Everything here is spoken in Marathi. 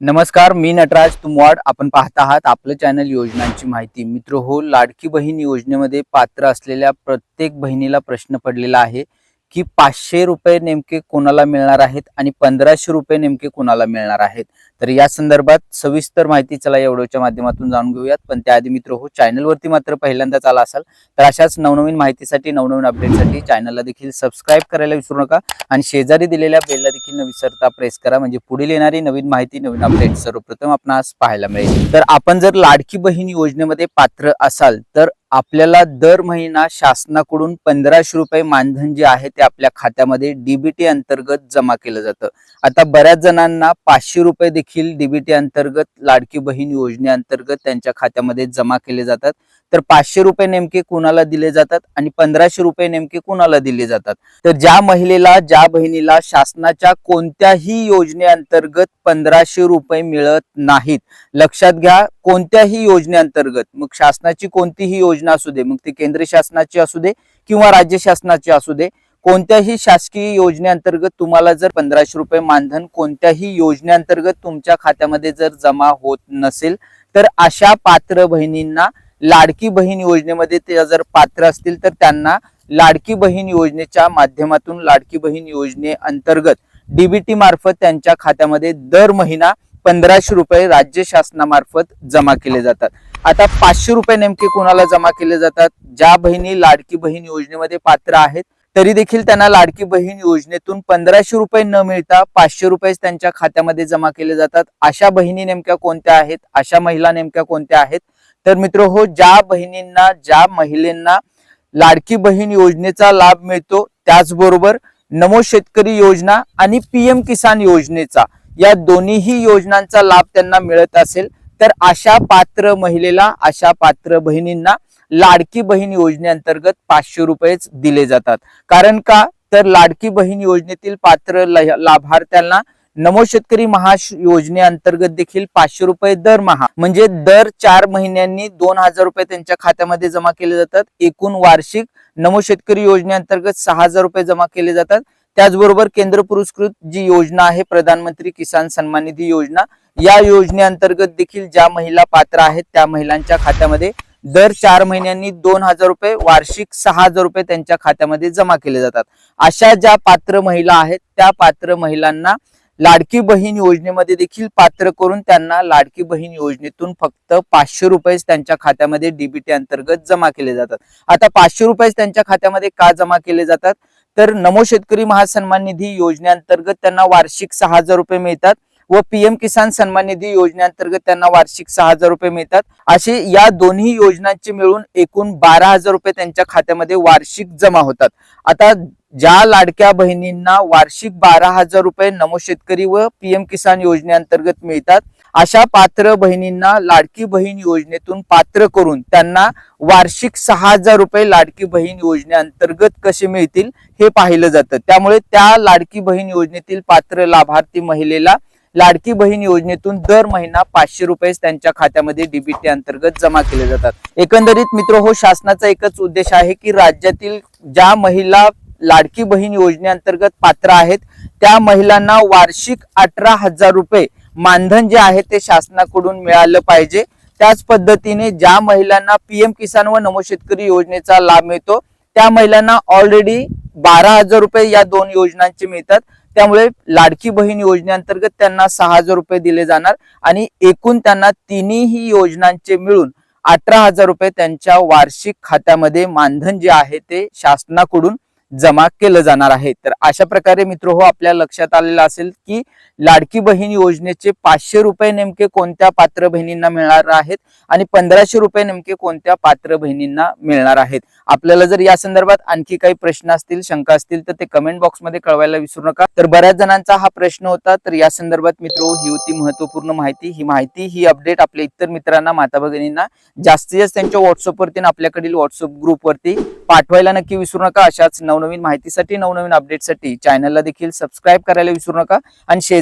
नमस्कार मी नटराज तुमवाड. आपण पाहत आहात आपलं चॅनल योजनांची माहिती. मित्र हो लाडकी बहीण योजनेमध्ये पात्र असलेल्या प्रत्येक बहिणीला प्रश्न पडलेला आहे. की पाचशे रुपये नेमके कोणाला मिळणार आहेत आणि पंधराशे रुपये नेमके कोणाला मिळणार आहेत? तर या संदर्भात सविस्तर माहिती चला या व्हिडिओच्या माध्यमातून जाणून घेऊयात. पण त्याआधी मित्र हो चॅनलवरती मात्र पहिल्यांदाच आला असाल तर अशाच नवनवीन माहितीसाठी नवनवीन अपडेटसाठी चॅनलला देखील सबस्क्राईब करायला विसरू नका आणि शेजारी दिलेल्या बेलला देखील न विसरता प्रेस करा. म्हणजे पुढील येणारी नवीन माहिती नवीन अपडेट सर्वप्रथम आपणास पाहायला मिळेल. तर आपण जर लाडकी बहीण योजनेमध्ये पात्र असाल तर आपल्याला दर महिना शासनाकडून पंधराशे रुपये मानधन जे आहे ते आपल्या खात्यामध्ये डीबीटी अंतर्गत जमा केलं जातं. आता बऱ्याच जणांना पाचशे रुपये देखील डीबीटी अंतर्गत लाडकी बहीण योजनेअंतर्गत त्यांच्या खात्यामध्ये जमा केले जातात. तर पाचशे रुपये नेमके कुणाला दिले जातात आणि पंधराशे रुपये नेमके कुणाला दिले जातात? तर ज्या महिलेला ज्या बहिणीला शासनाच्या कोणत्याही योजनेअंतर्गत पंधराशे रुपये मिळत नाहीत लक्षात घ्या कोणत्याही योजनेअंतर्गत मग शासनाची कोणतीही योजना असू दे मग ती केंद्र शासनाची असू दे किंवा राज्य शासनाची असू दे कोणत्याही शासकीय योजनेअंतर्गत तुम्हाला जर पंधराशे रुपये मानधन कोणत्याही योजनेअंतर्गत तुमच्या खात्यामध्ये जर जमा होत नसेल तर अशा पात्र बहिणींना लाडकी बहीण योजनेमध्ये ते जर पात्र असतील तर त्यांना लाडकी बहीण योजनेच्या माध्यमातून लाडकी बहीण योजनेअंतर्गत डीबीटी मार्फत त्यांच्या खात्यामध्ये दर महिना पंधराशे रुपये राज्य शासनामार्फत जमा केले जातात. आता पाचशे रुपये नेमके कोणाला जमा केले जातात? ज्या बहिणी लाडकी बहीण योजनेमध्ये पात्र आहेत तरी देखील त्यांना लाडकी बहीण योजनेतून पंधराशे रुपये न मिळता पाचशे रुपये त्यांच्या खात्यामध्ये जमा केले जातात. अशा बहिणी नेमक्या कोणत्या आहेत? अशा महिला नेमक्या कोणत्या आहेत? तर मित्र हो ज्या बहिणींना ज्या महिलांना लाडकी बहीण योजनेचा लाभ मिळतो त्याचबरोबर नमो शेतकरी योजना आणि पीएम किसान योजनेचा. या दोन्हीही योजनांचा लाभ त्यांना मिळत असेल तर अशा पात्र महिलेला अशा पात्र बहिणींना लाडकी बहीण योजनेअंतर्गत पाचशे रुपयेच दिले जातात. कारण का? तर लाडकी बहीण योजनेतील पात्र ल- लाभार्थ्यांना नमो शेतकरी महा योजनेअंतर्गत देखील पाचशे रुपये दरमहा म्हणजे दर चार महिन्यांनी दोन हजार रुपये त्यांच्या खात्यामध्ये जमा केले जातात. एकूण वार्षिक नमो शेतकरी योजनेअंतर्गत सहा हजार रुपये जमा केले जातात. त्याचबरोबर केंद्र पुरस्कृत जी योजना आहे प्रधानमंत्री किसान सन्मान निधी योजना या योजनेअंतर्गत देखील ज्या महिला पात्र आहेत त्या महिलांच्या खात्यामध्ये दर चार महिन्यांनी दोन हजार रुपये वार्षिक सहा हजार रुपये त्यांच्या खात्यामध्ये जमा केले जातात. अशा ज्या पात्र महिला आहेत त्या पात्र महिलांना लाडकी बहीण योजनेमध्ये देखील पात्र करून त्यांना लाडकी बहीण योजनेतून फक्त पाचशे रुपये त्यांच्या खात्यामध्ये डीबीटी अंतर्गत जमा केले जातात. आता पाचशे रुपये त्यांच्या खात्यामध्ये का जमा केले जातात? तर नमो शेतकरी महासन्मान निधी योजनेअंतर्गत त्यांना वार्षिक सहा हजार रुपये मिळतात व पीएम किसान सन्मान निधी योजनेअंतर्गत त्यांना वार्षिक सहा हजार रुपये मिळतात. असे या दोन्ही योजनांचे मिळून एकूण बारा हजार रुपये त्यांच्या खात्यामध्ये वार्षिक जमा होतात. आता ज्या लाडक्या बहिणींना वार्षिक बारा हजार रुपये नमो शेतकरी व पीएम किसान योजनेअंतर्गत मिळतात अशा पात्र बहिणींना लाडकी बहीण योजनेतून पात्र करून त्यांना वार्षिक सहा हजार रुपये लाडकी बहीण योजनेअंतर्गत कसे मिळतील हे पाहिलं जातं. त्यामुळे त्या लाडकी बहीण योजनेतील पात्र लाभार्थी महिलेला लाडकी बहीण योजनेतून दर महिना पाचशे रुपये त्यांच्या खात्यामध्ये डीबीटी अंतर्गत जमा केले जातात. एकंदरीत मित्र हो शासनाचा एकच उद्देश आहे की राज्यातील ज्या महिला लाडकी बहीण योजनेअंतर्गत पात्र आहेत त्या महिलांना वार्षिक अठरा हजार रुपये मानधन जे आहे ते शासनाकडून मिळालं पाहिजे. त्याच पद्धतीने ज्या महिलांना पीएम किसान व नमो शेतकरी योजनेचा लाभ मिळतो त्या महिलांना ऑलरेडी बारा हजार रुपये या दोन योजनांचे मिळतात. त्यामुळे लाडकी बहीण योजनेअंतर्गत त्यांना सहा हजार रुपये दिले जाणार आणि एकूण त्यांना तिन्ही योजनांचे मिळून अठरा हजार रुपये त्यांच्या वार्षिक खात्यामध्ये मानधन जे आहे ते शासनाकडून जमा केलं जाणार आहे. तर अशा प्रकारे मित्र हो आपल्या लक्षात आलेलं असेल की लाडकी बहीण योजनेचे पाचशे रुपये नेमके कोणत्या पात्र बहिणींना मिळणार आहेत? आणि पंधराशे रुपये नेमके कोणत्या पात्र बहिणींना मिळणार आहेत? आपल्याला जर या संदर्भात आणखी काही प्रश्न असतील शंका असतील तर ते कमेंट बॉक्समध्ये कळवायला विसरू नका. तर बऱ्याच जणांचा हा प्रश्न होता तर या संदर्भात मित्र ही होती महत्त्वपूर्ण माहिती. ही माहिती ही अपडेट आपल्या इतर मित्रांना माता भगिनींना जास्तीत जास्त त्यांच्या व्हॉट्सअपवरती आणि आपल्याकडील व्हॉट्सअप ग्रुपवरती पाठवायला नक्की विसरू नका. अशाच नवनवीन माहितीसाठी नवनवीन अपडेटसाठी चॅनलला देखील सबस्क्राईब करायला विसरू नका. आणि